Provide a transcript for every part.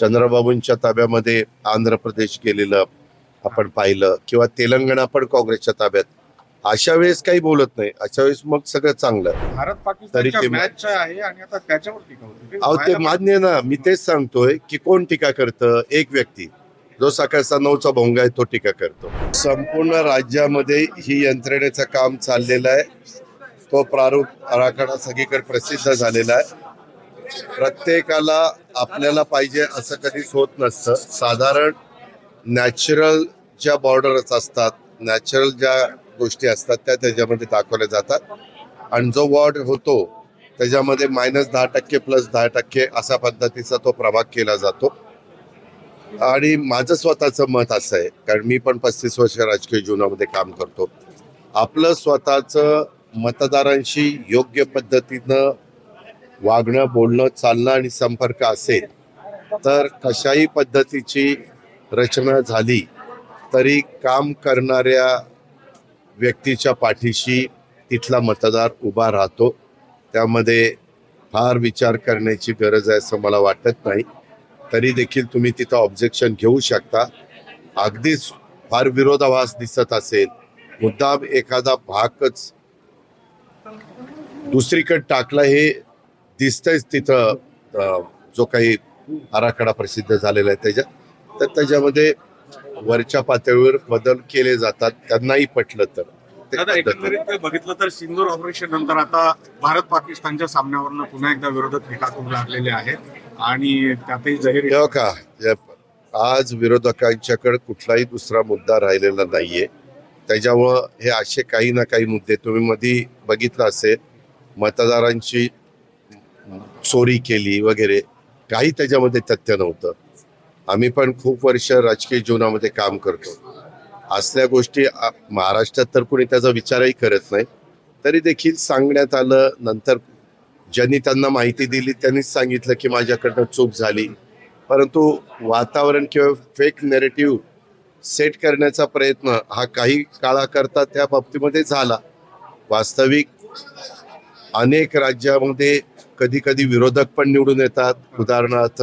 चंद्रबाबूंच्या ताब्यामध्ये आंध्र प्रदेश गेलेलं आपण पाहिलं किंवा तेलंगणा पण काँग्रेसच्या ताब्यात. अशा वेळेस काही बोलत नाही. अशा वेळेस मग सगळं चांगलं. भारत तरी पाकिस्तानच्या ते- मॅच आहे आणि आता त्याच्यावर टीका होते. ते अहो ते मान्य ना. मी तेच सांगतोय की कोण टीका करतं? एक व्यक्ती. जो सकाळचा नऊचा भोंगा आहे तो टीका करतो. संपूर्ण राज्यामध्ये ही यंत्रणेचं काम चाललेलं आहे. तो प्रारूप आराखडा सगळीकडे प्रसिद्ध झालेला आहे. प्रत्येकाला आपल्याला पाहिजे असं कधीच होत नसतं. साधारण नॅचरल ज्या बॉर्डरच असतात नॅचरल ज्या गोष्टी असतात त्या त्याच्यामध्ये दाखवल्या जातात. आणि जो वॉर्ड होतो त्याच्यामध्ये मायनस दहा टक्के प्लस दहा टक्के अशा पद्धतीचा तो प्रभाग केला जातो. आणि माझं स्वतःचं मत असं आहे कारण मी पण पस्तीस वर्ष राजकीय जीवनामध्ये काम करतो. आपलं स्वतःचं मतदारांशी योग्य पद्धतीनं वागणं बोलणं चालणं आणि संपर्क असेल तर कशाही पद्धतीची रचना झाली तरी काम करणाऱ्या व्यक्तीच्या पाठीशी तिथला मतदार उभा राहतो. त्यामध्ये फार विचार करण्याची गरज आहे असं मला वाटत नाही. तरी देखील तुम्ही तिथं ऑब्जेक्शन घेऊ शकता. अगदीच फार विरोधाभास दिसत असेल. मुद्दाम एखादा भागच दुसरीकडे टाकला हे दिसतंयच तिथं जो काही आराखडा प्रसिद्ध झालेला आहे त्याच्यात तर त्याच्यामध्ये वरच्या पातळीवर बदल केले जातात त्यांनाही पटलं तर. बघितलं तर सिंदूर ऑपरेशन नंतर आता भारत पाकिस्तानच्या सामन्यावरनं पुन्हा एकदा विरोधक करू लागलेले आहेत आणि त्यातही जहीर का आज विरोधकांच्याकडे कुठलाही दुसरा मुद्दा राहिलेला नाहीये. त्याच्यामुळं हे असे काही ना काही मुद्दे तुम्ही मध्ये बघितलं असेल. मतदारांची चोरी केली वगैरे काही त्याच्यामध्ये तथ्य नव्हतं. आम्ही पण खूप वर्ष राजकीय जीवनामध्ये काम करतो. असल्या गोष्टी महाराष्ट्रात तर कोणी त्याचा विचारही करत नाही. तरी देखील सांगण्यात आलं नंतर ज्यांनी त्यांना माहिती दिली त्यांनीच सांगितलं की माझ्याकडनं चूक झाली. परंतु वातावरण किंवा फेक नेरेटिव्ह सेट करण्याचा प्रयत्न हा काही काळाकरता त्या बाबतीमध्ये झाला. वास्तविक अनेक राज्यामध्ये कधी कधी विरोधक पण निवडून येतात. उदाहरणार्थ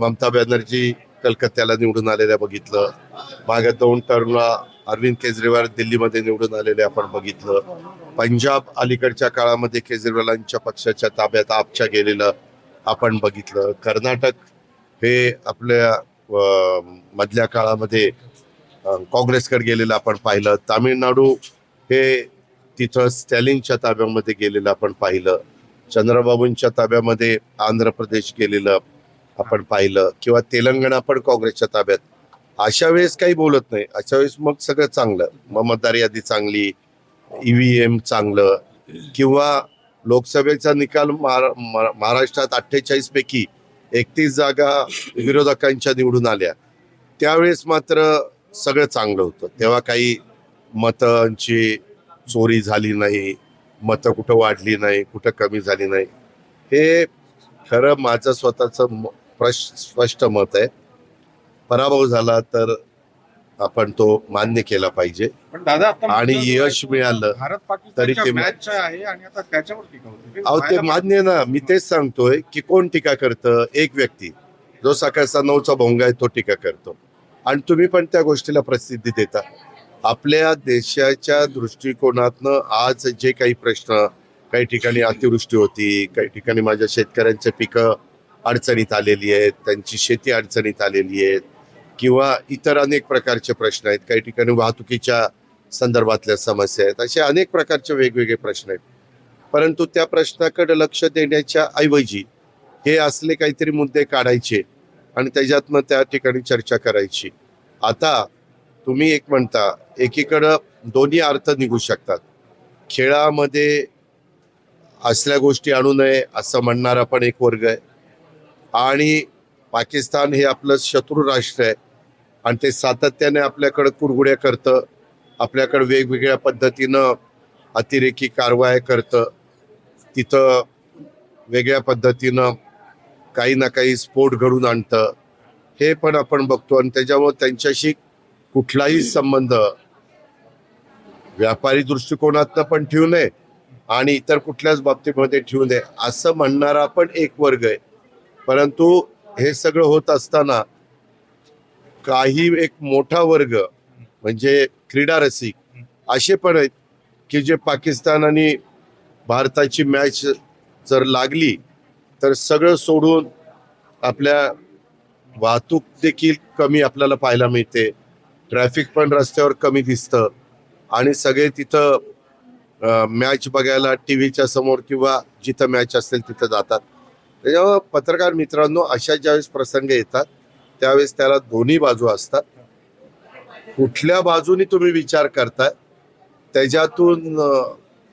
ममता बॅनर्जी कलकत्त्याला निवडून आलेल्या बघितलं. मागे दोन टर्मला अरविंद केजरीवाल दिल्लीमध्ये निवडून आलेले आपण बघितलं. पंजाब अलीकडच्या काळामध्ये केजरीवालांच्या पक्षाच्या ताब्यात आपच्या गेलेलं आपण बघितलं. कर्नाटक हे आपल्या मधल्या काळामध्ये काँग्रेसकडे गेलेलं आपण पाहिलं. तामिळनाडू हे तिथं स्टॅलिनच्या ताब्यामध्ये गेलेलं आपण पाहिलं. चंद्रबाबूंच्या ताब्यामध्ये आंध्र प्रदेश गेलेलं आपण पाहिलं किंवा तेलंगणा पण काँग्रेसच्या ताब्यात. अशा वेळेस काही बोलत नाही. अशा वेळेस मग सगळं चांगलं. मग मतदार यादी चांगली ईव्हीएम चांगलं किंवा लोकसभेचा निकाल महाराष्ट्रात अठ्ठेचाळीस पैकी एकतीस जागा विरोधकांच्या निवडून आल्या. त्यावेळेस मात्र सगळं चांगलं होतं. तेव्हा काही मतांची चोरी झाली नाही. मतं कुठं वाढली नाही कुठं कमी झाली नाही. हे खरं माझं स्वतःचं स्पष्ट मत आहे. पराभव झाला तर आपण तो मान्य केला पाहिजे. पण दादा आता आणि यश मिळालं तरी ते- मॅच आहे आणि आता त्याच्यावर टीका होते. ते अहो ते मान्य ना. मी तेच सांगतोय की कोण टीका करतं? एक व्यक्ती. जो सकाळचा नऊचा भोंगा आहे तो टीका करतो. आणि तुम्ही पण त्या गोष्टीला प्रसिद्धी देता. आपल्या देशाच्या दृष्टिकोनातनं आज जे काही प्रश्न काही ठिकाणी अतिवृष्टी होती काही ठिकाणी माझ्या शेतकऱ्यांचे पिकं अडचणीत आलेली आहेत त्यांची शेती अडचणीत आलेली आहेत किंवा इतर अनेक प्रकारचे प्रश्न आहेत. काही ठिकाणी वाहतुकीच्या संदर्भातल्या समस्या आहेत. असे अनेक प्रकारचे वेगवेगळे प्रश्न आहेत. परंतु त्या प्रश्नाकडे लक्ष देण्याच्या ऐवजी हे असले काहीतरी मुद्दे काढायचे आणि त्याच्यातनं त्या ठिकाणी चर्चा करायची. आता तुम्ही एक म्हणता एकीकडं दोन्ही अर्थ निघू शकतात. खेळामध्ये असल्या गोष्टी आणू नये असं म्हणणारा पण एक वर्ग आहे. आणि पाकिस्तान हे आपलं शत्रू राष्ट्र आहे. आणि ते सातत्याने आपल्याकडं कुरगुड्या करतं आपल्याकडं वेगवेगळ्या पद्धतीनं अतिरेकी कारवाया करतं. तिथं वेगळ्या पद्धतीनं काही ना काही स्फोट घडून आणतं. हे पण आपण बघतो. आणि त्याच्यामुळं त्यांच्याशी कुठलाही संबंध व्यापारी दृष्टिकोनातनं पण ठेवू नये आणि इतर कुठल्याच बाबतीमध्ये ठेवू नये असं म्हणणारा पण एक वर्ग आहे. परंतु हे सगळं होत असताना काही एक मोठा वर्ग म्हणजे क्रीडा रसिक असे पण आहेत की जे पाकिस्तान आणि भारताची मॅच जर लागली तर सगळं सोडून आपल्या वाहतूक देखील कमी आपल्याला पाहायला मिळते. ट्रॅफिक पण रस्त्यावर कमी दिसतं. आणि सगळे तिथं मॅच बघायला टी व्हीच्या समोर किंवा जिथं मॅच असेल तिथं जातात. त्याच्यामुळं पत्रकार मित्रांनो अशा ज्यावेळेस प्रसंग येतात त्यावेळेस त्याला दोन्ही बाजू असतात. कुठल्या बाजूनी तुम्ही विचार करताय त्याच्यातून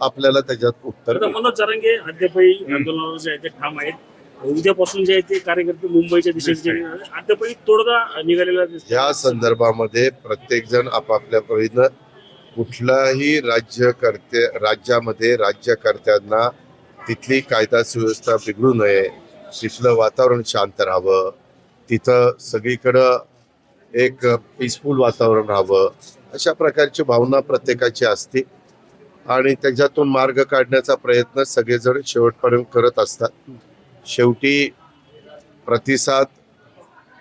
आपल्याला त्याच्यात उत्तर. मनोज आंदोलनावर जे आहे ते ठाम आहेत. उद्यापासून जे आहे ते कार्यकर्ते मुंबईच्या दिशेने अद्यापही तोडगा निघालेला दिसतो. या संदर्भामध्ये प्रत्येक जण आपापल्या परीनं कुठलाही राज्यकर्ते राज्यामध्ये राज्यकर्त्यांना तिथली कायदा सुव्यवस्था बिघडू नये तिथलं वातावरण शांत राहावं तिथं सगळीकडं एक पीसफुल वातावरण राहावं अशा प्रकारची भावना प्रत्येकाची असते. आणि त्याच्यातून मार्ग काढण्याचा प्रयत्न सगळेजण शेवटपर्यंत करत असतात. शेवटी प्रतिसाद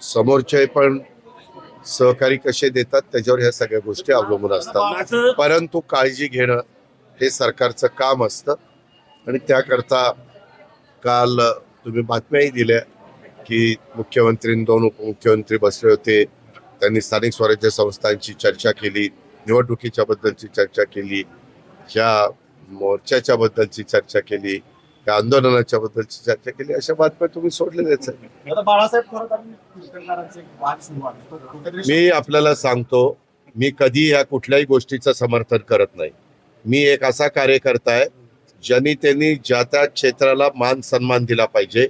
समोरचे पण सहकारी कसे देतात त्याच्यावर ह्या सगळ्या गोष्टी अवलंबून असतात. परंतु काळजी घेणं हे सरकारचं काम असतं. आणि त्याकरता काल तुम्ही बातम्याही दिल्या की मुख्यमंत्री दोन उपमुख्यमंत्री बसले होते. त्यांनी स्थानिक स्वराज्य संस्थांची चर्चा केली निवडणुकीच्या बद्दलची चर्चा केली ह्या मोर्चाच्या बद्दलची चर्चा केली. या आंदोलनाच्या बद्दलची चर्चा केली. अशा बातम्या तुम्ही सोडलेल्याच आहेत. मी आपल्याला सांगतो मी कधी या कुठल्याही गोष्टीचं समर्थन करत नाही. मी एक असा कार्यकर्ता आहे ज्यांनी त्यांनी ज्या त्या क्षेत्राला मान सन्मान दिला पाहिजे.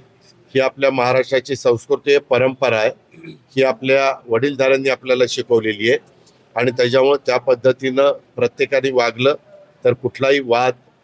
ही आपल्या महाराष्ट्राची संस्कृती आहे परंपरा आहे. ही आपल्या वडीलधाऱ्यांनी आपल्याला शिकवलेली आहे. आणि त्याच्यामुळे त्या पद्धतीनं प्रत्येकाने वागलं तर कुठलाही वाद